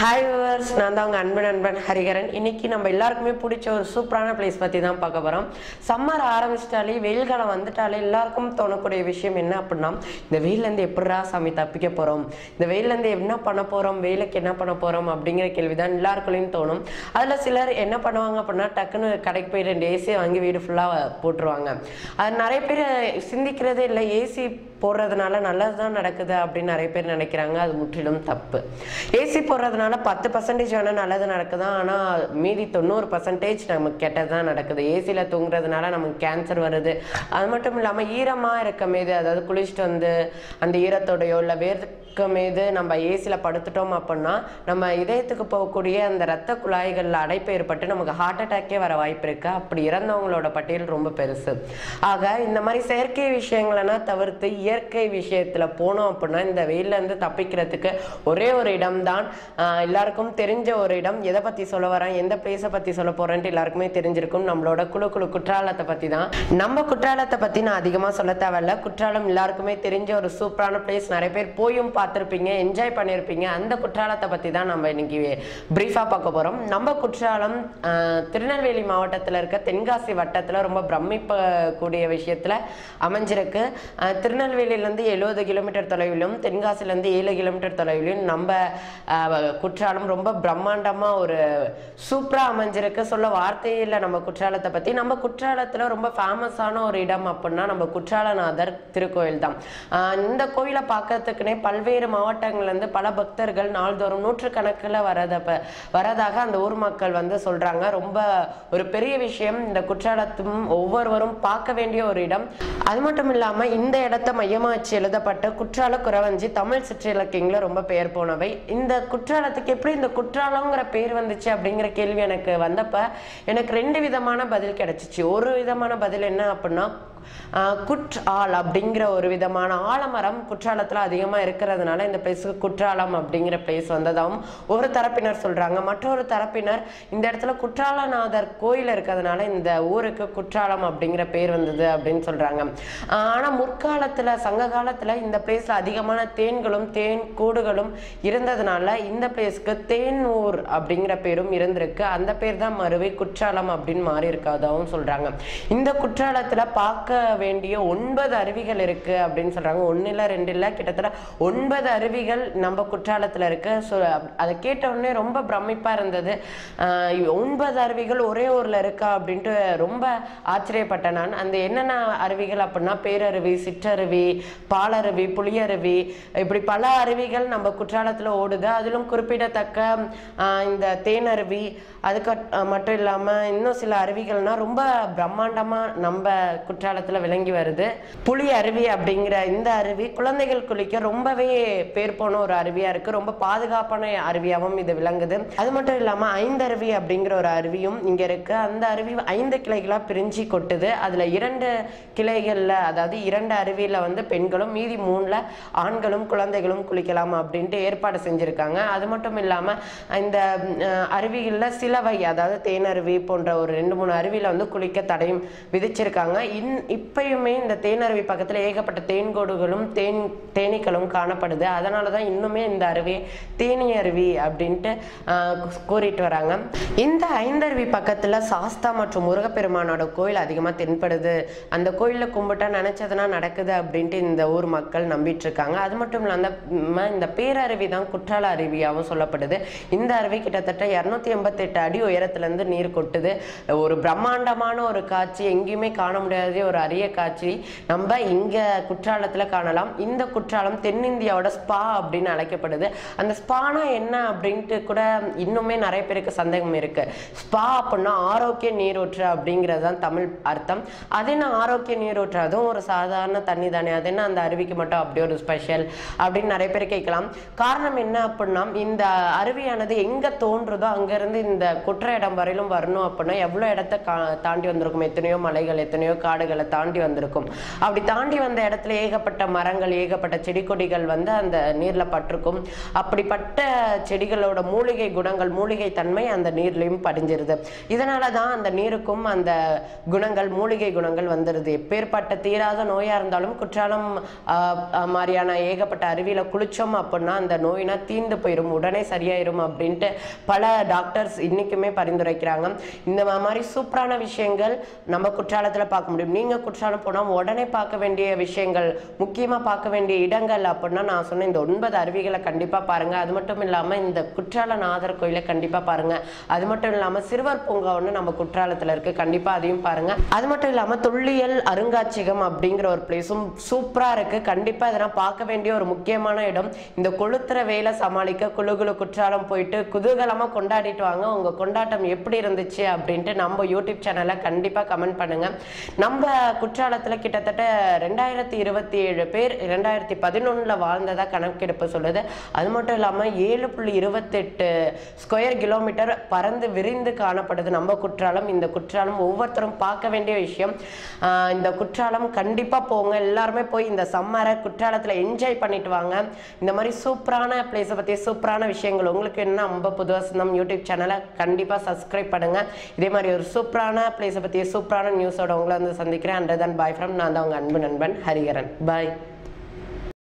Hi viewers நான் தான் உங்கள் அன்பு நண்பன் ஹரிகரன். இன்னைக்கு நம்ம எல்லாருக்குமே பிடிச்ச ஒரு சூப்பரான பிளேஸ் பற்றி தான் பார்க்க போகிறோம் சம்மர் ஆரம்பிச்சிட்டாலே வெயில் காலம் வந்துட்டாலே எல்லாருக்கும் தோணக்கூடிய விஷயம் என்ன அப்படின்னா இந்த வெயிலேருந்து எப்படிரா சாமி தப்பிக்க போகிறோம் இந்த வெயிலேருந்து என்ன பண்ண போகிறோம் வெயிலுக்கு என்ன பண்ண போகிறோம் அப்படிங்கிற கேள்வி தான் எல்லாருக்குள்ளேயும் தோணும். அதில் சிலர் என்ன பண்ணுவாங்க அப்படின்னா டக்குன்னு கடைக்கு போய் ரெண்டு ஏசியை வாங்கி வீடு ஃபுல்லாக போட்டுருவாங்க. அது நிறைய பேர் சிந்திக்கிறதே இல்லை. ஏசி போடுறதுனால நல்லது தான் நடக்குது அப்படின்னு நிறைய பேர் நினைக்கிறாங்க. அது முற்றிலும் தப்பு. ஏசி போடுறதுனால பத்து பர்சன்டேஜ் வேணால் நல்லது நடக்குது? ஆனால் மீதி தொண்ணூறு பர்சன்டேஜ் நமக்கு கெட்டது தான் நடக்குது ஏசியில் தூங்குறதுனால நமக்கு கேன்சர் வருது. அது மட்டும் இல்லாமல் ஈரமாக இருக்க மீது அதாவது குளிச்சுட்டு வந்து அந்த ஈரத்தோடையோ இல்லை வேர் மீது நம்ம ஏசியில் படுத்துட்டோம் அப்படின்னா நம்ம இதயத்துக்கு போகக்கூடிய அந்த ரத்த குழாய்களில் அடைப்பு ஏற்பட்டு நமக்கு ஹார்ட் அட்டாக்கே வர வாய்ப்பு இருக்குது அப்படி இறந்தவங்களோட பட்டியல் ரொம்ப பெருசு. ஆக இந்த மாதிரி செயற்கை விஷயங்களெல்லாம் தவிர்த்து இயற்கை விஷயத்தில் போனோம் அப்படின்னா இந்த வெயில்ல இருந்து தப்பிக்கிறதுக்கு ஒரே ஒரு இடம் தான் எல்லாருக்கும் தெரிஞ்ச ஒரு இடம். எதை பற்றி சொல்ல வரேன்? எந்த பிளேஸை பற்றி சொல்ல போகிறேன்ட்டு எல்லாருக்குமே தெரிஞ்சிருக்கும். நம்மளோட குழு குழு குற்றாலத்தை பற்றி தான் நம்ம குற்றாலத்தை பற்றி நான் அதிகமாக சொல்ல தேவையில்ல. குற்றாலம் எல்லாருக்குமே தெரிஞ்ச ஒரு சூப்பரான பிளேஸ் நிறைய பேர் போயும் பார்த்துருப்பீங்க என்ஜாய் பண்ணியிருப்பீங்க அந்த குற்றாலத்தை பற்றி தான் நம்ம இன்னைக்கு ப்ரீஃபாக பார்க்க போறோம். நம்ம குற்றாலம் திருநெல்வேலி மாவட்டத்தில் இருக்க தென்காசி வட்டத்தில் ரொம்ப பிரமிப்பக்கூடிய விஷயத்துல அமைஞ்சிருக்கு. திருநெல்வேலியிலேருந்து எழுபது கிலோமீட்டர் தொலைவிலும் தென்காசிலேருந்து ஏழு கிலோமீட்டர் தொலைவிலும் நம்ம குற்றாலம் ரொம்ப பிரம்மாண்டமாக ஒரு சூப்பராக அமைஞ்சிருக்கு. சொல்ல வார்த்தையே இல்லை நம்ம குற்றாலத்தை பற்றி நம்ம குற்றாலத்தில் ரொம்ப ஃபேமஸான ஒரு இடம் அப்படின்னா நம்ம குற்றாலநாதர் திருக்கோயில் தான் இந்த கோயிலை பார்க்கறதுக்குனே பல்வேறு மாவட்டங்கள்லேருந்து பல பக்தர்கள் நாள்தோறும் நூற்றுக்கணக்கில் வரத வரதாக அந்த ஊர் மக்கள் வந்து சொல்கிறாங்க ரொம்ப ஒரு பெரிய விஷயம். இந்த குற்றாலத்தும் ஒவ்வொருவரும் பார்க்க வேண்டிய ஒரு இடம். அது மட்டும் இல்லாமல் இந்த இடத்த மையமா வச்சு எழுதப்பட்ட குற்றால குறவஞ்சி தமிழ் சிற்றிலக்கியங்கள ரொம்ப பெயர் போனவை. இந்த குற்றாலத்துக்கு எப்படி இந்த குற்றாலங்கிற பேர் வந்துச்சு அப்படிங்கிற கேள்வி எனக்கு வந்தப்ப எனக்கு ரெண்டு விதமான பதில் கிடைச்சிச்சு. ஒரு விதமான பதில் என்ன அப்படின்னா குற்றால் அப்படிங்கிற ஒரு விதமான ஆலமரம் குற்றாலத்தில் அதிகமாக இருக்கிறதுனால இந்த பிளேஸுக்கு குற்றாலம் அப்படிங்கிற பிளேஸ் வந்ததாகவும் ஒரு தரப்பினர் சொல்கிறாங்க மற்றொரு தரப்பினர் இந்த இடத்துல குற்றாலநாதர் கோயில் இருக்கிறதுனால இந்த ஊருக்கு குற்றாலம் அப்படிங்கிற பேர் வந்தது அப்படின்னு சொல்றாங்க. ஆனால் முற்காலத்தில் சங்க காலத்தில் இந்த பிளேஸில் அதிகமான தேன்களும் தேன் கூடுகளும் இருந்ததுனால இந்த பிளேஸ்க்கு ஊர் அப்படிங்கிற பேரும் இருந்திருக்கு. அந்த பேர் தான் மறுவை குற்றாலம் அப்படின்னு மாறி இருக்காதாவும் சொல்கிறாங்க இந்த குற்றாலத்தில் பார்க்க வேண்டிய ஒன்பது அருவிகள் இருக்குது அப்படின்னு சொல்கிறாங்க ஒன்று இல்லை ரெண்டு இல்லை கிட்டத்தட்ட ஒன்பது அருவிகள் நம்ம குற்றாலத்தில் இருக்குது ஸோ அதை கேட்ட உடனே ரொம்ப பிரமிப்பாக இருந்தது. ஒன்பது அருவிகள் ஒரே ஊரில் இருக்கா அப்படின்ட்டு ரொம்ப ஆச்சரியப்பட்டேன் நான். அந்த என்னென்ன அருவிகள் அப்படின்னா பேரருவி சிற்றருவி பாலருவி புளியருவி இப்படி பல அருவிகள் நம்ம குற்றாலத்தில் ஓடுது. அதிலும் குறிப்பிடத்தக்க இந்த தேனருவி அதுக்கு மட்டும் இல்லாமல் இன்னும் சில அருவிகள்னா ரொம்ப பிரம்மாண்டமாக நம்ம காலத்தில் விளங்கி வருது. புலி அருவி அப்படிங்கிற இந்த அருவி குழந்தைகள் குளிக்க ரொம்பவே பேர் போன ஒரு அருவியாக இருக்குது ரொம்ப பாதுகாப்பான அருவியாகவும் இது விளங்குது. அது மட்டும் இல்லாமல் ஐந்தருவி அப்படிங்கிற ஒரு அருவியும் இங்கே இருக்குது அந்த அருவி ஐந்து கிளைகளாக பிரிஞ்சு கொட்டுது. அதில் இரண்டு கிளைகளில் அதாவது இரண்டு அருவியில் வந்து பெண்களும் மீதி மூணில் ஆண்களும் குழந்தைகளும் குளிக்கலாம் அப்படின்ட்டு ஏற்பாடு செஞ்சுருக்காங்க. அது மட்டும் இல்லாமல் இந்த அருவிகளில் சிலவை அதாவது தேனருவி போன்ற ஒரு ரெண்டு மூணு அருவியில் வந்து குளிக்க தடையும் விதிச்சிருக்காங்க. இன் இப்பயுமே இந்த தேனருவி பக்கத்தில் ஏகப்பட்ட தேன்கோடுகளும் தேன் தேனீக்களும் காணப்படுது. அதனால தான் இன்னுமே இந்த அருவி தேனி அருவி அப்படின்ட்டு கூறிட்டு வராங்க. இந்த ஐந்தருவி பக்கத்தில் சாஸ்தா மற்றும் முருகப்பெருமானோட கோயில் அதிகமாக தென்படுது. அந்த கோயிலில் கும்பிட்டா நினச்சதுனா நடக்குது அப்படின்ட்டு இந்த ஊர் மக்கள் நம்பிட்டு இருக்காங்க அது மட்டும் இல்லாம இந்த பேரருவி தான் குற்றால அருவியாகவும் சொல்லப்படுது. இந்த அருவி கிட்டத்தட்ட இரநூத்தி எண்பத்தெட்டு அடி உயரத்துலேருந்து நீர் கொட்டுது. ஒரு பிரம்மாண்டமான ஒரு காட்சி எங்கேயுமே காண முடியாத ஒரு அரிய காட்சி நம்ம இங்க குற்றாலத்துல காணலாம். இந்த குற்றாலம் தென்னிந்தியாவோட ஸ்பா அப்படின்னு அழைக்கப்படுது. அந்த ஸ்பானா என்ன அப்படின்ட்டு கூட இன்னுமே நிறைய பேருக்கு சந்தேகம் இருக்கு. ஸ்பா அப்படின்னா ஆரோக்கிய நீரூற்று அப்படிங்கிறது தான் தமிழ் அர்த்தம். அது என்ன ஆரோக்கிய நீரூற்று? அதுவும் ஒரு சாதாரண தண்ணி தானே. அது என்ன அந்த அருவிக்கு மட்டும் அப்படி ஒரு ஸ்பெஷல் அப்படின்னு நிறைய பேர் கேட்கலாம். காரணம் என்ன அப்படின்னா இந்த அருவியானது எங்க தோன்றுதோ அங்கிருந்து இந்த குற்ற இடம் வரையிலும் வரணும் அப்படின்னா எவ்வளோ இடத்த கா தாண்டி வந்திருக்கும்? எத்தனையோ மலைகள் எத்தனையோ காடுகளை தாண்டி வந்திருக்கும். அப்படி தாண்டி வந்த இடத்துல ஏகப்பட்ட மரங்கள் ஏகப்பட்ட செடி கொடிகள் வந்து அந்த நீர்ல பட்டிருக்கும். அப்படிப்பட்ட செடிகளோட மூலிகை குணங்கள் மூலிகை தன்மை அந்த நீர்லயும் படிஞ்சிருது. இதனால தான் அந்த நீருக்கும் அந்த குணங்கள் மூலிகை குணங்கள் வந்துருது. எப்பேற்பட்ட தீராத நோயா இருந்தாலும் குற்றாலம் ஆஹ், மாதிரியான ஏகப்பட்ட அருவியில குளிச்சோம் அப்படின்னா அந்த நோயினா தீர்ந்து போயிடும் உடனே சரியாயிரும் அப்படின்ட்டு பல டாக்டர்ஸ் இன்னைக்குமே பரிந்துரைக்கிறாங்க. இந்த மாதிரி சூப்பரான விஷயங்கள் நம்ம குற்றாலத்துல பார்க்க முடியும். நீங்க குற்றாலம் போனா உடனே பார்க்க வேண்டிய விஷயங்கள் முக்கியமா பார்க்க வேண்டிய இடங்கள் அப்படின்னா நான் சொன்ன இந்த ஒன்பது அருவிகளை கண்டிப்பாக பாருங்க. அது மட்டும் இல்லாமல் இந்த குற்றால நாதர் கோயிலை கண்டிப்பாக பாருங்க. அது மட்டும் இல்லாமல் சிறுவர் பூங்கா ஒன்று நம்ம குற்றாலத்தில் இருக்கு. கண்டிப்பாக அதையும் பாருங்க. அது மட்டும் இல்லாமல் தொல்லியல் அருங்காட்சியகம் அப்படிங்கிற ஒரு பிளேஸும் சூப்பராக இருக்கு. கண்டிப்பாக இதெல்லாம் பார்க்க வேண்டிய ஒரு முக்கியமான இடம். இந்த கொளுத்துற வேலை சமாளிக்க குழு குழு குற்றாலம் போயிட்டு குதூகலமாக கொண்டாடிட்டு வாங்க. உங்கள் கொண்டாட்டம் எப்படி இருந்துச்சு அப்படின்ட்டு நம்ம யூடியூப் சேனலை கண்டிப்பாக கமெண்ட் பண்ணுங்க. நம்ம குற்றாலத்தில் கிட்டத்தட்ட ரெண்டாயிரத்தி இருபத்தி ஏழு பேர் ரெண்டாயிரத்தி பதினொன்றில் வாழ்ந்ததாக கணக்கெடுப்பு சொல்லுது. அது மட்டும் இல்லாமல் ஏழு புள்ளி இருபத்தெட்டு ஸ்கொயர் கிலோமீட்டர் பறந்து விரிந்து காணப்படுது நம்ம குற்றாலம். இந்த குற்றாலம் ஒவ்வொருத்தரும் பார்க்க வேண்டிய விஷயம். இந்த குற்றாலம் கண்டிப்பாக போங்க. எல்லாருமே போய் இந்த சம்மரை குற்றாலத்தில் என்ஜாய் பண்ணிட்டு வாங்க. இந்த மாதிரி சூப்பரான பிளேஸை பற்றி சூப்பரான விஷயங்கள். உங்களுக்கு என்ன நம்ம புது யூடியூப் சேனலை கண்டிப்பாக சப்ஸ்கிரைப் பண்ணுங்கள் இதே மாதிரி ஒரு சூப்பரான பிளேஸை பற்றிய சூப்பரான நியூஸோட உங்களை வந்து சந்திக்கிறேன். அண்டர் தன் பாய் ஃப்ரம் நான் தான் உங்கள் அன்பு நண்பன் ஹரிகரன் பாய்